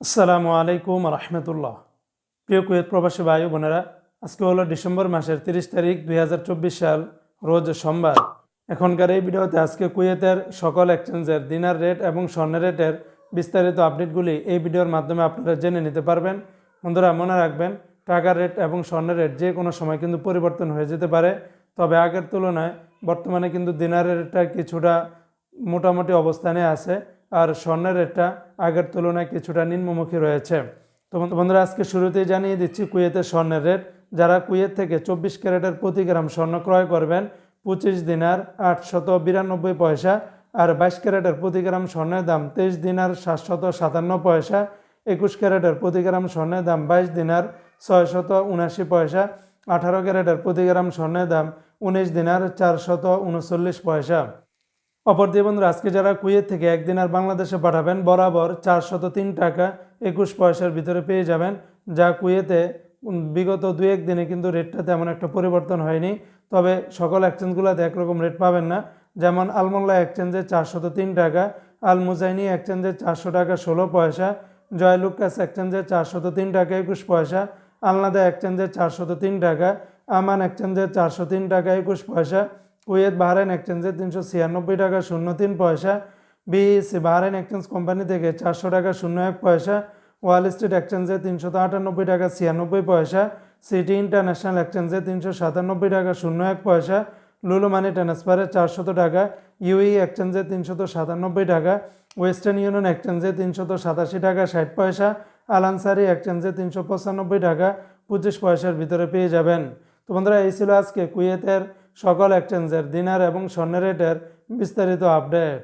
আসসালামু আলাইকুম রহমতুল্লাহ। প্রিয় কুয়েত প্রবাসী ভাই বোনেরা, আজকে হলো ডিসেম্বর মাসের তিরিশ তারিখ দুই হাজার চব্বিশ সাল, রোজ সোমবার। এখনকার এই ভিডিওতে আজকে কুয়েতের সকল এক্সচেঞ্জের দিনার রেট এবং স্বর্ণের রেটের বিস্তারিত আপডেটগুলি এই ভিডিওর মাধ্যমে আপনারা জেনে নিতে পারবেন। বন্ধুরা, মনে রাখবেন, টাকার রেট এবং স্বর্ণের রেট যে কোনো সময় কিন্তু পরিবর্তন হয়ে যেতে পারে। তবে আগের তুলনায় বর্তমানে কিন্তু দিনারের রেটটা কিছুটা মোটামুটি অবস্থানে আছে। আর স্বর্ণের রেটটা আগের তুলনায় কিছুটা নিম্নমুখী রয়েছে। তো বন্ধু- বন্ধুরা, আজকে শুরুতেই জানিয়ে দিচ্ছি কুয়েতের স্বর্ণের রেট। যারা কুয়েত থেকে চব্বিশ ক্যারেটের প্রতি গ্রাম স্বর্ণ ক্রয় করবেন, পঁচিশ দিনার আটশত বিরানব্বই পয়সা আর বাইশ ক্যারেটের প্রতি গ্রাম স্বর্ণের দাম তেইশ দিনার সাতশত সাতান্ন পয়সা, একুশ ক্যারেটের প্রতি গ্রাম স্বর্ণের দাম বাইশ দিনার ছয়শত উনাশি পয়সা, আঠারো ক্যারেটের প্রতি গ্রাম স্বর্ণের দাম উনিশ দিনার চারশত উনচল্লিশ পয়সা। অপরদিকে বন্ধুরা, আজকে যারা কুয়েত থেকে একদিন আর বাংলাদেশে পাঠাবেন, বরাবর চারশত তিন টাকা একুশ পয়সার ভিতরে পেয়ে যাবেন। যা কুয়েতে বিগত দু এক দিনে কিন্তু রেটটা তেমন একটা পরিবর্তন হয়নি। তবে সকল এক্সচেঞ্জগুলোতে একরকম রেট পাবেন না। যেমন আলমোল্লা এক্সচেঞ্জে চারশত তিন টাকা আল মুজাইনি এক্সচেঞ্জে চারশো টাকা ষোলো পয়সা, জয়লুকাস এক্সচেঞ্জে চারশত তিন টাকা একুশ পয়সা, আলনাদা এক্সচেঞ্জে চারশত তিন টাকা, আমান এক্সচেঞ্জে চারশো তিন টাকা একুশ পয়সা কুয়েত বাহরাইন এক্সচেঞ্জে তিনশো ছিয়ানব্বই টাকা শূন্য তিন পয়সা। বিএসসি বাহরাইন এক্সচেঞ্জ কোম্পানি থেকে চারশো টাকা শূন্য এক পয়সা। ওয়াল স্ট্রিট এক্সচেঞ্জে তিনশো আটানব্বই টাকা ছিয়ানব্বই পয়সা। সিটি ইন্টারন্যাশনাল এক্সচেঞ্জে তিনশো সাতানব্বই টাকা শূন্য এক পয়সা। লুলু মানি ট্রান্সফারে চারশত টাকা। ইউই এক্সচেঞ্জে তিনশত সাতানব্বই টাকা। ওয়েস্টার্ন ইউনিয়ন এক্সচেঞ্জে তিনশত সাতাশি টাকা ষাট পয়সা। আলানসারি এক্সচেঞ্জে তিনশো পঁচানব্বই টাকা। পঁচিশ পয়সার ভিতরে পেয়ে যাবেন। তো বন্ধুরা, এই ছিল আজকে কুয়েতের সকল এক্সচেঞ্জের দিনার এবং স্বর্ণের রেটের বিস্তারিত আপডেট